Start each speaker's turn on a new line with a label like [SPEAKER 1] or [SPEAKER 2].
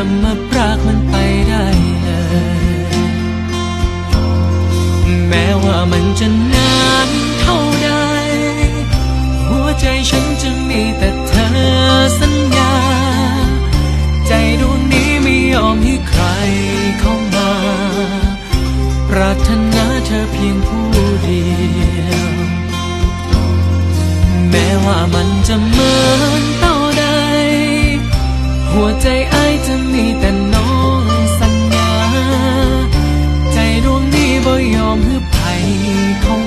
[SPEAKER 1] จะมาปรากมันไปได้เลย แม้ว่ามันจะนานเท่าใด หัวใจฉันจะมีแต่เธอสัญญา ใจดวงนี้ไม่ยอมให้ใครเข้ามา ปรารถนาเธอเพียงผู้เดียว แม้ว่ามันจะเหมือนเต่า ใจไอ้ายจะมีแต่น้องสัญญา ใจดวงนี้บ่ยอมให้ไผเขา